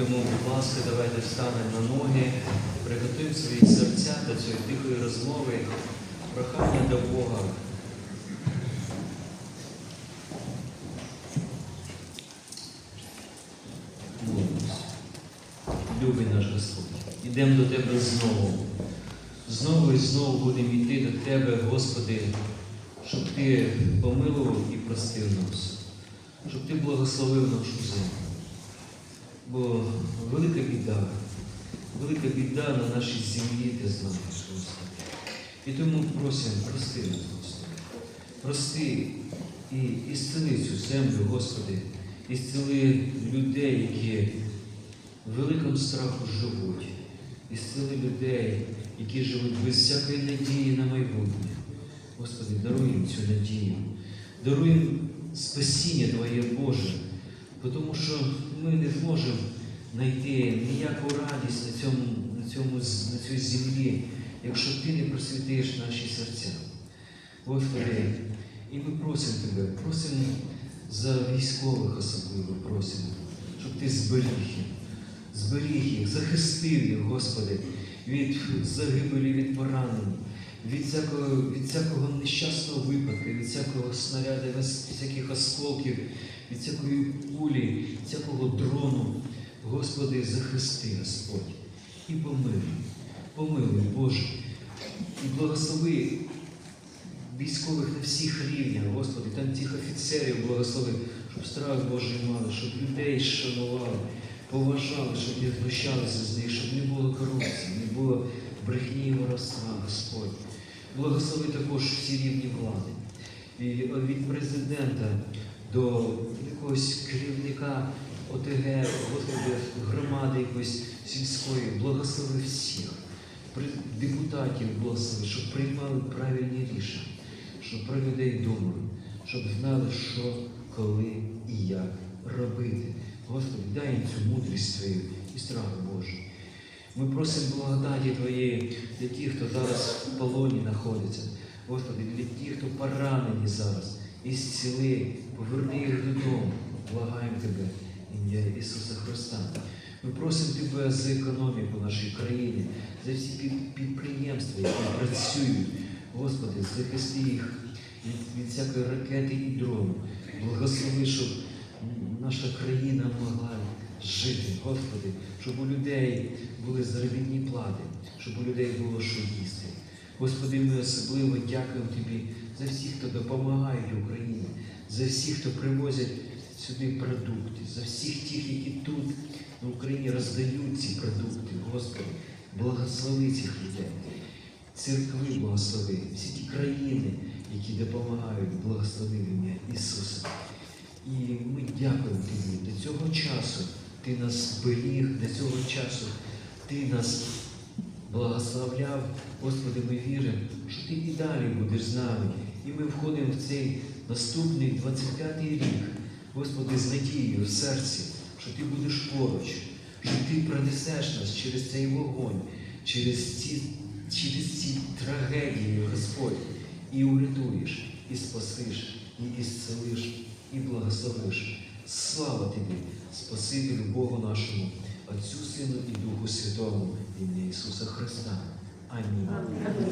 Тому, будь ласка, давайте встанемо на ноги, приготуємо свої серця до цієї тихої розмови, прохання до Бога. Любий наш Господь, ідемо до Тебе знову. Знову і знову будемо йти до Тебе, Господи, щоб Ти помилував і простив нас, щоб Ти благословив нашу землю. Бо велика біда, велика біда на нашій землі, ти знаєш, Господи. І тому просимо, прости нас, Господи. Прости і ісцели цю землю, Господи, ісцели людей, які в великому страху живуть, ісцели людей, які живуть без всякої надії на майбутнє. Господи, даруй їм цю надію, даруй їм спасіння Твоє Боже, тому що ми не зможемо знайти ніяку радість на цьому, на цьому, на цій землі, якщо Ти не просвітиш наші серця. Господи, і ми просимо Тебе, просимо за військових особливо просимо, щоб Ти зберіг їх, зберіг їх, захистив їх, Господи, від загибелі, від поранень, від всякого, від всякого нещасного випадку, від всякого снаряду, від всяких осколків, від всякої кулі, від всякого дрону. Господи, захисти, Господь, і помилуй, помилуй, Боже, і благослови військових на всіх рівнях, Господи, там тих офіцерів благослови, щоб страх Божий мали, щоб людей шанували, поважали, щоб не знущалися з них, щоб не було корупції, не було брехні і воровства, Господь. Благослови також всі рівні влади. І від президента до якогось керівника ОТГ, Господи, громади якоїсь сільської, благослови всіх депутатів благослови, щоб приймали правильні рішення, щоб про людей думали, щоб знали, що, коли і як робити. Господи, дай їм цю мудрість Твою і страх Божий. Ми просимо благодаті Твоєї для тих, хто зараз в полоні знаходиться. Господи, для тих, хто поранені зараз. Ісціли, поверни їх додому. Благаємо Тебе, ім'я Ісуса Христа. Ми просимо Тебе за економіку нашої країни, за всі підприємства, які працюють. Господи, захисти їх від, від всякої ракети і дрону. Благослови, щоб наша країна могла жити, Господи, щоб у людей були заробітні плати, щоб у людей було що їсти. Господи, ми особливо дякуємо Тобі за всіх, хто допомагає Україні, за всіх, хто привозять сюди продукти, за всіх тих, які тут на Україні роздають ці продукти. Господи, благослови цих людей. Церкви благослови, всі ті країни, які допомагають, благослови Ісуса. І ми дякуємо Тобі. До цього часу Ти нас зберіг, до цього часу Ти нас благословляв. Господи, ми віримо, що Ти і далі будеш з нами. І ми входимо в цей наступний 25-й рік, Господи, з надією в серці, що Ти будеш поруч, що Ти пронесеш нас через цей вогонь, через ці, через ці трагедії, Господь, і урятуєш, і спасиш, і ісцелиш, і благословиш. Слава Тобі, Спасителю Богу нашому, Отцю, Сину і Духу Святому, ім'я Ісуса Христа. Амінь.